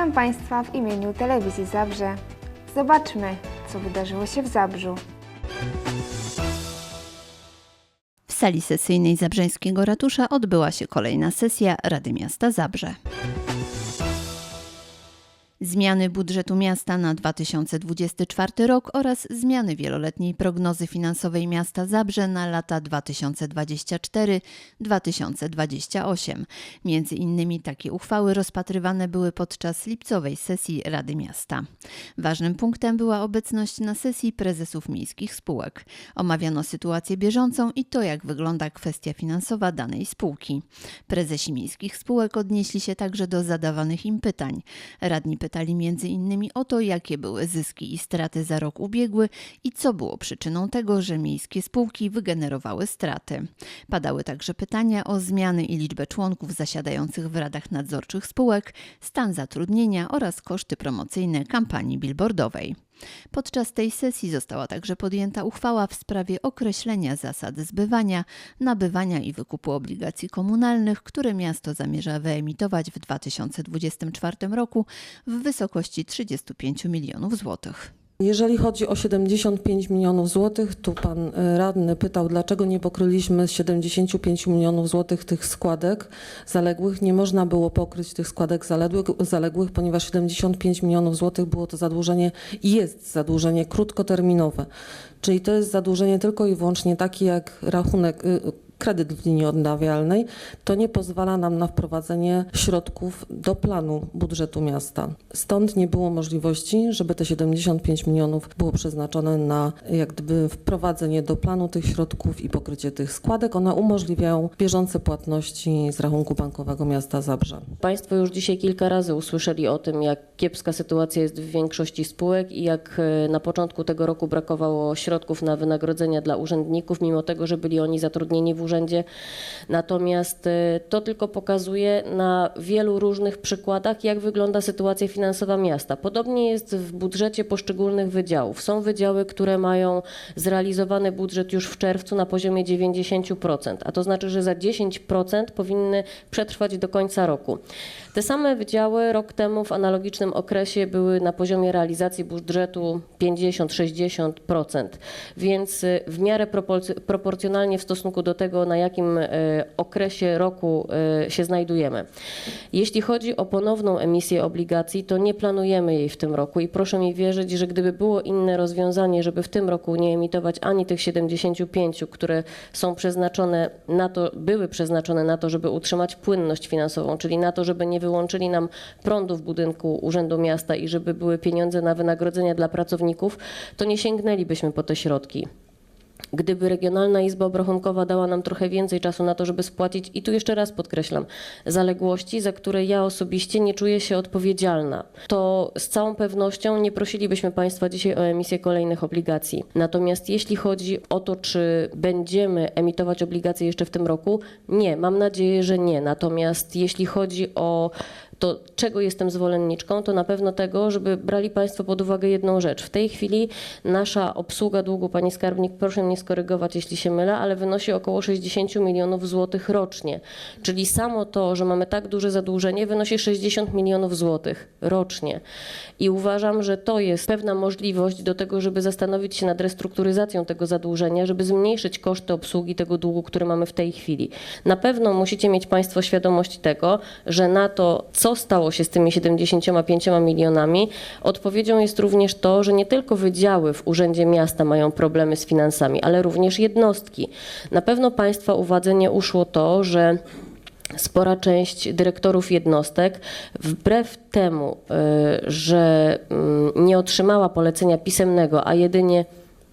Witam Państwa w imieniu Telewizji Zabrze. Zobaczmy, co wydarzyło się w Zabrzu. W sali sesyjnej Zabrzeńskiego Ratusza odbyła się kolejna sesja Rady Miasta Zabrze. Zmiany budżetu miasta na 2024 rok oraz zmiany wieloletniej prognozy finansowej miasta Zabrze na lata 2024-2028. Między innymi takie uchwały rozpatrywane były podczas lipcowej sesji Rady Miasta. Ważnym punktem była obecność na sesji prezesów miejskich spółek. Omawiano sytuację bieżącą i to, jak wygląda kwestia finansowa danej spółki. Prezesi miejskich spółek odnieśli się także do zadawanych im pytań. Radni pytali między innymi o to, jakie były zyski i straty za rok ubiegły i co było przyczyną tego, że miejskie spółki wygenerowały straty. Padały także pytania o zmiany i liczbę członków zasiadających w radach nadzorczych spółek, stan zatrudnienia oraz koszty promocyjne kampanii billboardowej. Podczas tej sesji została także podjęta uchwała w sprawie określenia zasad zbywania, nabywania i wykupu obligacji komunalnych, które miasto zamierza wyemitować w 2024 roku w wysokości 35 milionów złotych. Jeżeli chodzi o 75 milionów złotych, tu pan e, radny pytał, dlaczego nie pokryliśmy z 75 milionów złotych tych składek zaległych. Nie można było pokryć tych składek zaległych, zaległych, ponieważ 75 milionów złotych było to zadłużenie i jest zadłużenie krótkoterminowe. Czyli to jest zadłużenie tylko i wyłącznie takie jak rachunek, y, kredyt w linii odnawialnej. To nie pozwala nam na wprowadzenie środków do planu budżetu miasta. Stąd nie było możliwości, żeby te 75 milionów było przeznaczone na jak gdyby wprowadzenie do planu tych środków i pokrycie tych składek. One umożliwiają bieżące płatności z rachunku bankowego miasta Zabrze. Państwo już dzisiaj kilka razy usłyszeli o tym, jak kiepska sytuacja jest w większości spółek i jak e, na początku tego roku brakowało środków na wynagrodzenia dla urzędników, mimo tego, że byli oni zatrudnieni w urzędzie. Natomiast e, to tylko pokazuje na wielu różnych przykładach, jak wygląda sytuacja finansowa miasta. Podobnie jest w budżecie poszczególnych wydziałów. Są wydziały, które mają zrealizowany budżet już w czerwcu na poziomie 90%, a to znaczy, że za 10% powinny przetrwać do końca roku. Te same wydziały rok temu w analogicznym okresie były na poziomie realizacji budżetu 50-60%, więc y, w miarę proporc- proporcjonalnie w stosunku do tego, na jakim y, okresie roku y, się znajdujemy. Jeśli chodzi o ponowną emisję obligacji, to nie planujemy jej w tym roku i proszę mi wierzyć, że gdyby było inne rozwiązanie, żeby w tym roku nie emitować ani tych 75, które są przeznaczone na to, były przeznaczone na to, żeby utrzymać płynność finansową, czyli na to, żeby nie wyłączyli nam prądu w budynku Urzędu Miasta i żeby były pieniądze na wynagrodzenia dla pracowników, to nie sięgnęlibyśmy po te środki. Gdyby Regionalna Izba Obrachunkowa dała nam trochę więcej czasu na to, żeby spłacić, i tu jeszcze raz podkreślam, zaległości, za które ja osobiście nie czuję się odpowiedzialna, to z całą pewnością nie prosilibyśmy Państwa dzisiaj o emisję kolejnych obligacji. Natomiast jeśli chodzi o to, czy będziemy emitować obligacje jeszcze w tym roku, nie, mam nadzieję, że nie. Natomiast jeśli chodzi o to czego jestem zwolenniczką, to na pewno tego, żeby brali Państwo pod uwagę jedną rzecz. W tej chwili nasza obsługa długu, Pani Skarbnik, proszę mnie skorygować, jeśli się mylę, ale wynosi około 60 milionów złotych rocznie. Czyli samo to, że mamy tak duże zadłużenie, wynosi 60 milionów złotych rocznie. I uważam, że to jest pewna możliwość do tego, żeby zastanowić się nad restrukturyzacją tego zadłużenia, żeby zmniejszyć koszty obsługi tego długu, który mamy w tej chwili. Na pewno musicie mieć Państwo świadomość tego, że na to, co stało się z tymi 75 milionami, odpowiedzią jest również to, że nie tylko wydziały w Urzędzie Miasta mają problemy z finansami, ale również jednostki. Na pewno Państwa uwadze nie uszło to, że spora część dyrektorów jednostek, wbrew temu, y, że mm, nie otrzymała polecenia pisemnego, a jedynie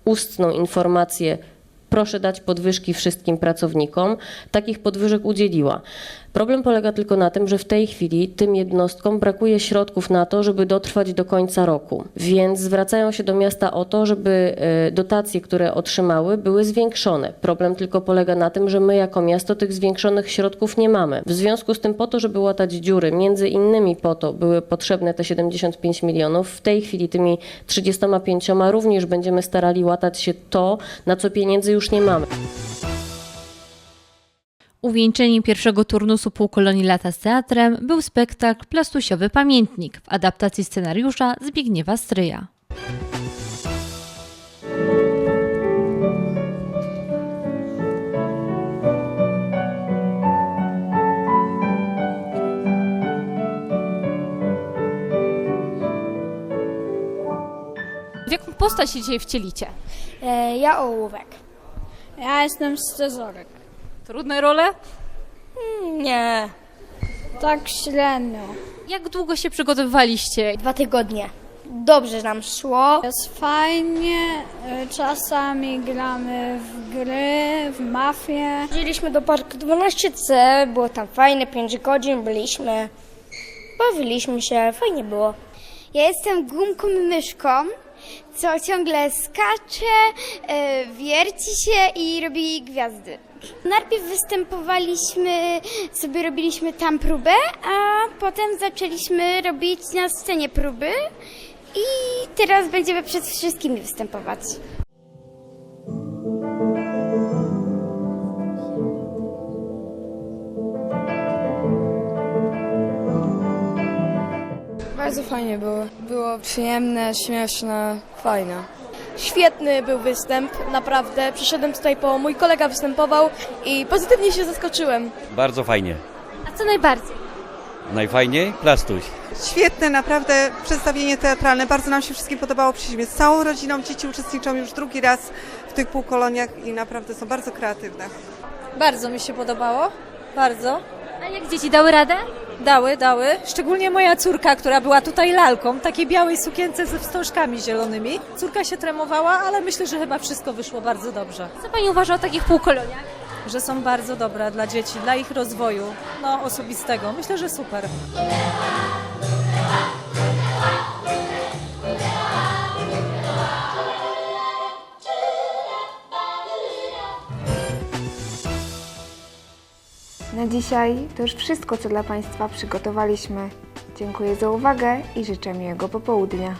ustną informację, proszę dać podwyżki wszystkim pracownikom, takich podwyżek udzieliła. Problem polega tylko na tym, że w tej chwili tym jednostkom brakuje środków na to, żeby dotrwać do końca roku. Więc zwracają się do miasta o to, żeby e, dotacje, które otrzymały, były zwiększone. Problem tylko polega na tym, że my jako miasto tych zwiększonych środków nie mamy. W związku z tym po to, żeby łatać dziury, między innymi po to były potrzebne te 75 milionów. W tej chwili tymi 35 również będziemy starali łatać się to, na co pieniędzy już nie mamy. Uwieńczeniem pierwszego turnusu półkolonii lata z teatrem był spektakl Plastusiowy Pamiętnik w adaptacji scenariusza Zbigniewa Stryja. W jaką postać się dzisiaj wcielicie? E, ja ołówek. Ja jestem scyzoryk. Trudne role? Nie. Tak średnio. Jak długo się przygotowywaliście? Dwa tygodnie. Dobrze nam szło. Jest fajnie. e, Czasami gramy w gry, w mafię. Chodziliśmy do parku 12C. Było tam fajne, 5 godzin byliśmy. Bawiliśmy się, fajnie było. Ja jestem gumką myszką, co ciągle skacze, e, wierci się i robi gwiazdy. Najpierw występowaliśmy, sobie robiliśmy tam próbę, a potem zaczęliśmy robić na scenie próby i teraz będziemy przed wszystkimi występować. Bardzo fajnie było. Było przyjemne, śmieszne, fajne. Świetny był występ, naprawdę. Przyszedłem tutaj po mój kolega występował i pozytywnie się zaskoczyłem. Bardzo fajnie. A co najbardziej? Najfajniej? Plastuś. Świetne, naprawdę przedstawienie teatralne. Bardzo nam się wszystkim podobało. Przyszliśmy z całą rodziną. Dzieci uczestniczą już drugi raz w tych półkoloniach i naprawdę są bardzo kreatywne. Bardzo mi się podobało. Bardzo. A jak dzieci dały radę? Dały, dały. Szczególnie moja córka, która była tutaj lalką, takiej białej sukience ze wstążkami zielonymi. Córka się tremowała, ale myślę, że chyba wszystko wyszło bardzo dobrze. Co pani uważa o takich półkoloniach? Że są bardzo dobre dla dzieci, dla ich rozwoju, no osobistego. Myślę, że super. Dzisiaj to już wszystko, co dla Państwa przygotowaliśmy. Dziękuję za uwagę i życzę miłego popołudnia.